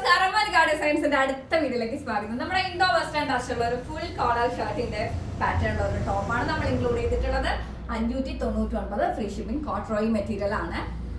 നമസ്കാരം. മലയാള സയൻസിന്റെ അടുത്ത വീഡിയോയിലേക്ക് സ്വാഗതം. നമ്മുടെ ഇൻഡോ വെസ്റ്റേൺ ടച്ചുള്ള ഒരു ഫുൾ കോളർ ഷർട്ടിന്റെ പാറ്റേൺ ഉള്ള ഒരു ടോപ്പാണ് നമ്മൾ ഇൻക്ലൂഡ് ചെയ്തിട്ടുള്ളത്. അഞ്ഞൂറ്റി തൊണ്ണൂറ്റി ഒൻപത് ഫ്രീ ഷിപ്പിംഗ് കോട്രോയി മെറ്റീരിയൽ ആണ്.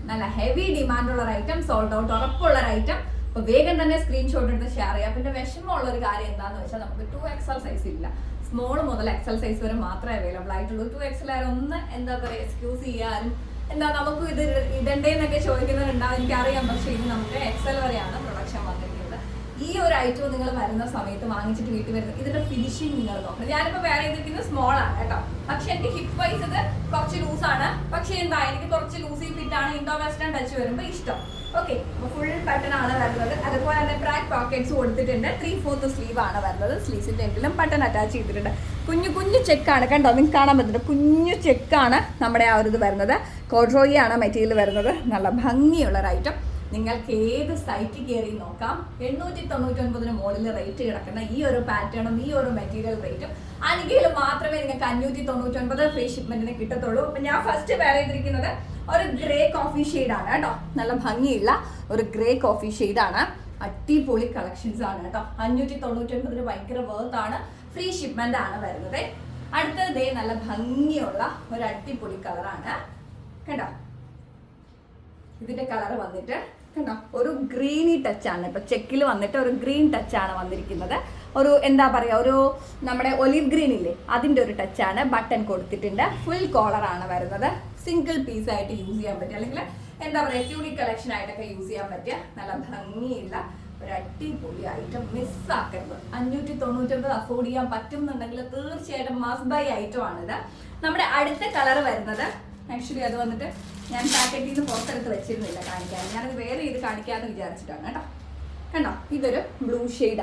നല്ല ഹെവി ഡിമാൻഡ് ഉള്ള ഐറ്റം സോൾഡ് ഔട്ട് ഉറപ്പുള്ള ഐറ്റം അപ്പൊ വേഗം തന്നെ സ്ക്രീൻഷോട്ട് എടുത്ത് ഷെയർ ചെയ്യാം. പിന്നെ വിഷമമുള്ള ഒരു കാര്യം എന്താന്ന് വെച്ചാൽ നമുക്ക് ടു എക്സൽ സൈസ് ഇല്ല. സ്മോൾ മുതൽ എക്സൽ സൈസ് വരെ മാത്രമേ അവൈലബിൾ ആയിട്ടുള്ളൂ. ടു എക്സൽ ആയാലും ഒന്ന് എന്താ പറയുക എക്സ്ക്യൂസ് ചെയ്യാനും എന്താ നമുക്ക് ഇത് ഇടണ്ടേന്നൊക്കെ ചോദിക്കുന്നുണ്ടാവും എനിക്കറിയാം. പക്ഷേ ഇത് നമുക്ക് എക്സൽ വരെയാണ് പ്രൊഡക്ഷൻ വന്നിരിക്കുന്നത്. ഈ ഒരു ഐറ്റം നിങ്ങൾ വരുന്ന സമയത്ത് വാങ്ങിച്ചിട്ട് വീട്ടിൽ വരുന്നത് ഇതിന്റെ ഫിനിഷിങ് നിങ്ങൾ നോക്കണം. ഞാനിപ്പോ വേറെ ചെയ്തിരിക്കുന്നത് സ്മോൾ ആണ് കേട്ടോ. പക്ഷെ എനിക്ക് ഹിപ്പ് വൈസ് ഇത് കുറച്ച് ലൂസ് ആണ്. പക്ഷെ എന്താ എനിക്ക് കുറച്ച് ലൂസി ഫിറ്റ് ആണ്. ഇൻഡോ വെസ്റ്റേൺ ടച്ച് വരുമ്പോൾ ഇഷ്ടം. ഓക്കെ ഫുൾ ബട്ടൺ ആണ് വരുന്നത്. അതുപോലെ തന്നെ ബ്രാക്ക് പോക്കറ്റ്സ് കൊടുത്തിട്ടുണ്ട്. ത്രീ ഫോർത്ത് സ്ലീവ് ആണ് വരുന്നത്. സ്ലീവ്സിന്റെ എങ്കിലും ബട്ടൺ അറ്റാച്ച് ചെയ്തിട്ടുണ്ട്. കുഞ്ഞു കുഞ്ഞു ചെക്കാണ് കണ്ടോ? നിങ്ങൾക്ക് കാണാൻ പറ്റുന്നുണ്ട് കുഞ്ഞു ചെക്കാണ് നമ്മുടെ ആ ഒരു ഇത് വരുന്നത്. കോഡ്രോയി ആണ് മെറ്റീരിയൽ വരുന്നത്. നല്ല ഭംഗിയുള്ള ഒരു ഐറ്റം നിങ്ങൾക്ക് ഏത് സൈറ്റ് കയറി നോക്കാം? എണ്ണൂറ്റി തൊണ്ണൂറ്റി ഒൻപതിന് മുകളിൽ റേറ്റ് കിടക്കുന്ന ഈ ഒരു പാറ്റേണും ഈ ഒരു മെറ്റീരിയൽ റേറ്റും അല്ലെങ്കിൽ മാത്രമേ നിങ്ങൾക്ക് അഞ്ഞൂറ്റി തൊണ്ണൂറ്റി ഒൻപത് ഫ്രീ ഷിപ്മെന്റിന് കിട്ടത്തുള്ളൂ. അപ്പൊ ഞാൻ ഫസ്റ്റ് വേറെ ചെയ്തിരിക്കുന്നത് ഒരു ഗ്രേ കോഫി ആണ് കേട്ടോ. നല്ല ഭംഗിയുള്ള ഒരു ഗ്രേ കോഫി ആണ്. അടിപൊളി കളക്ഷൻസ് ആണ് കേട്ടോ. അഞ്ഞൂറ്റി തൊണ്ണൂറ്റി ഒൻപതിന് ഭയങ്കര വേർത്ത് ആണ്. ഫ്രീ ഷിപ്മെന്റ് ആണ് വരുന്നത്. അടുത്തത് ദേ നല്ല ഭംഗിയുള്ള ഒരു അടിപൊളി കളറാണ് കേട്ടോ. ഇതിന്റെ കളർ വന്നിട്ട് കണ്ടോ? ഒരു ഗ്രീനി ടച്ചാണ് ഇപ്പൊ ചെക്കിൽ വന്നിട്ട് ഒരു ഗ്രീൻ ടച്ചാണ് വന്നിരിക്കുന്നത്. ഒരു എന്താ പറയാ ഒരു നമ്മുടെ ഒലിവ് ഗ്രീൻ ഇല്ലേ അതിന്റെ ഒരു ടച്ചാണ് ബട്ടൺ കൊടുത്തിട്ടുണ്ട്. ഫുൾ കോളർ ആണ് വരുന്നത്. സിംഗിൾ പീസ് ആയിട്ട് യൂസ് ചെയ്യാൻ പറ്റുക അല്ലെങ്കിൽ എന്താ പറയാ ട്യൂണിക് കളക്ഷൻ ആയിട്ടൊക്കെ യൂസ് ചെയ്യാൻ പറ്റിയ നല്ല ഭംഗിയുള്ള ഒരു അടിപൊളി ഐറ്റം മിസ്സാക്കരുത് അഞ്ഞൂറ്റി തൊണ്ണൂറ്റൊമ്പത് അഫോർഡ് ചെയ്യാൻ പറ്റുന്നുണ്ടെങ്കിൽ തീർച്ചയായിട്ടും മസ്റ്റ് ബൈ ഐറ്റം ആണിത്. നമ്മുടെ അടുത്ത കളർ വരുന്നത് ആക്ച്വലി അത് വന്നിട്ട് ഞാൻ പാക്കറ്റിൽ നിന്ന് പുറത്തെടുത്ത് വെച്ചിരുന്നില്ല കാണിക്കാൻ. ഞാനത് വേറെ ഇത് കാണിക്കാമെന്ന് വിചാരിച്ചിട്ടാണ് കേട്ടോ. കണ്ടോ? ഇതൊരു ബ്ലൂ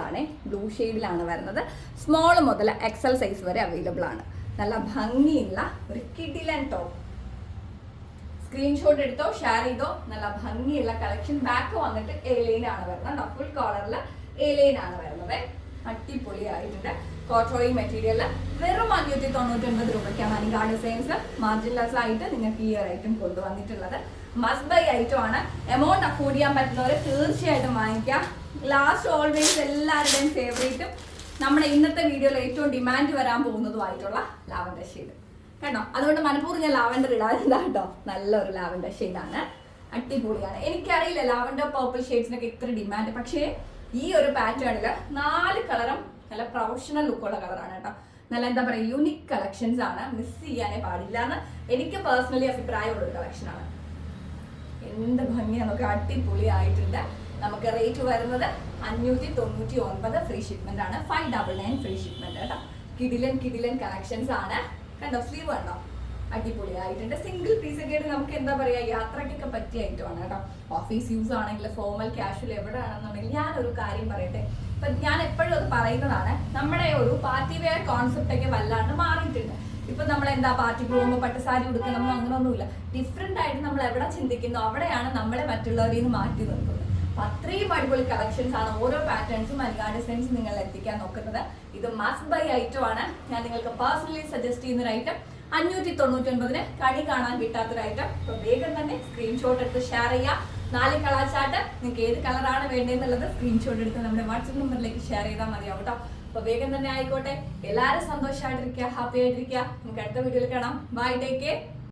ആണ്. ബ്ലൂ ഷെയ്ഡിലാണ് വരുന്നത്. സ്മോൾ മുതൽ എക്സൽ സൈസ് വരെ അവൈലബിൾ ആണ്. നല്ല ഭംഗിയുള്ള ഒരു കിഡിലൻ ടോപ്പ് സ്ക്രീൻഷോട്ട് എടുത്തോ ഷെയർ ചെയ്തോ. നല്ല ഭംഗിയുള്ള കളക്ഷൻ ബാക്ക് വന്നിട്ട് എലൈനാണ് ആണ് വരുന്നത്. ഫുൾ കോളറിൽ എലൈനാണ് ആണ് വരുന്നത്. അടിപൊളിയായിട്ടുണ്ട്. കോട്ടോയി മെറ്റീരിയൽ വെറും അഞ്ഞൂറ്റി തൊണ്ണൂറ്റി ഒൻപത് രൂപയ്ക്കാണ് അനികാ ഡിസൈൻസ് മാർജിൻലെസ് ആയിട്ട് നിങ്ങൾക്ക് ഈ ഒരു ഐറ്റം കൊണ്ടുവന്നിട്ടുള്ളത്. മസ്റ്റ് ബൈ ഐറ്റം ആണ്. എമൗണ്ട് അഫോർഡ് ചെയ്യാൻ പറ്റുന്നവർ തീർച്ചയായിട്ടും വാങ്ങിക്കാം. ലാസ്റ്റ് ഓൾവേസ് എല്ലാവരുടെയും ഫേവറേറ്റും നമ്മുടെ ഇന്നത്തെ വീഡിയോയിൽ ഏറ്റവും ഡിമാൻഡ് വരാൻ പോകുന്നതുമായിട്ടുള്ള ലാവൻഡർ ഷെയ്ഡ് കേട്ടോ? അതുകൊണ്ട് മനഃപൂർവം ഞാൻ ലാവൻഡർ ഇടാറില്ല കേട്ടോ. നല്ലൊരു ലാവൻഡർ ഷെയ്ഡാണ് അടിപൊളിയാണ്. എനിക്കറിയില്ല ലാവൻഡർ പർപ്പിൾ ഷെയ്ഡ്സിനൊക്കെ ഇത്ര ഡിമാൻഡ് പക്ഷേ ഈ ഒരു പാറ്റേണിൽ നാല് കളറും നല്ല പ്രൊഫഷണൽ ലുക്കുള്ള കളറാണ് കേട്ടോ. നല്ല എന്താ പറയുക യുണിക് കളക്ഷൻസ് ആണ്. മിസ് ചെയ്യാനേ പാടില്ല എന്ന് എനിക്ക് പേഴ്സണലി അഭിപ്രായമുള്ള ഒരു കളക്ഷനാണ് എന്ത് ഭംഗി നമുക്ക് അടിപൊളിയായിട്ടുണ്ട്. നമുക്ക് റേറ്റ് വരുന്നത് അഞ്ഞൂറ്റി തൊണ്ണൂറ്റി ഒൻപത് ഫ്രീ ഷിപ്മെന്റ് ആണ് five double nine free shipment കേട്ടോ. കിടിലൻ കിടിലൻ കളക്ഷൻസ് ആണ്. കണ്ടോ സ്ലീവ് കണ്ടോ? അടിപൊളിയായിട്ടുണ്ട്. സിംഗിൾ പീസ് ഒക്കെ ആയിട്ട് നമുക്ക് എന്താ പറയാ യാത്രക്കൊക്കെ പറ്റിയ ഐറ്റമാണ് കേട്ടോ. ഓഫീസ് യൂസ് ആണെങ്കിൽ ഫോമൽ ക്യാഷ്വൽ എവിടെ ആണെന്നുണ്ടെങ്കിൽ ഞാനൊരു കാര്യം പറയട്ടെ. ഇപ്പൊ ഞാൻ എപ്പോഴും അത് പറയുന്നതാണ് നമ്മുടെ ഒരു പാർട്ടി വെയർ കോൺസെപ്റ്റ് ഒക്കെ വല്ലാണ്ട് മാറിയിട്ടുണ്ട്. ഇപ്പൊ നമ്മൾ എന്താ പാർട്ടി പോകുമ്പോൾ പട്ടുസാരി ഉടുക്കണം അങ്ങനൊന്നുമില്ല. ഡിഫറെന്റ് ആയിട്ട് നമ്മൾ എവിടെ ചിന്തിക്കുന്നു അവിടെയാണ് നമ്മളെ മറ്റുള്ളവരിൽ നിന്ന് മാറ്റി നിർത്തുന്നത്. അപ്പൊ അത്രയും അടിപൊളി കളക്ഷൻസ് ആണ് ഓരോ പാറ്റേൺസും അല്ലാണ്ട് ഡിസൈൻസ് നിങ്ങൾ എത്തിക്കാൻ നോക്കുന്നത്. ഇത് മസ്റ്റ് ബൈ ഐറ്റം ആണ്. ഞാൻ നിങ്ങൾക്ക് പേഴ്സണലി സജസ്റ്റ് ചെയ്യുന്ന ഒരു ഐറ്റം അഞ്ഞൂറ്റി തൊണ്ണൂറ്റി ഒൻപതിന് കണി കാണാൻ കിട്ടാത്തൊരു ഐറ്റം അപ്പൊ വേഗം തന്നെ സ്ക്രീൻഷോട്ട് എടുത്ത് ഷെയർ ചെയ്യാം നാല് കളർ ചാർട്ട് നിങ്ങൾക്ക് ഏത് കളറാണ് വേണ്ടതെന്നുള്ളത് സ്ക്രീൻഷോട്ട് എടുത്ത് നമ്മുടെ വാട്സപ്പ് നമ്പറിലേക്ക് ഷെയർ ചെയ്താൽ മതിയാവും കേട്ടോ. അപ്പൊ വേഗം തന്നെ ആയിക്കോട്ടെ. എല്ലാവരും സന്തോഷമായിട്ടിരിക്കുക ഹാപ്പി ആയിട്ടിരിക്കുക. നമുക്ക് അടുത്ത വീഡിയോയിൽ കാണാം. Bye take care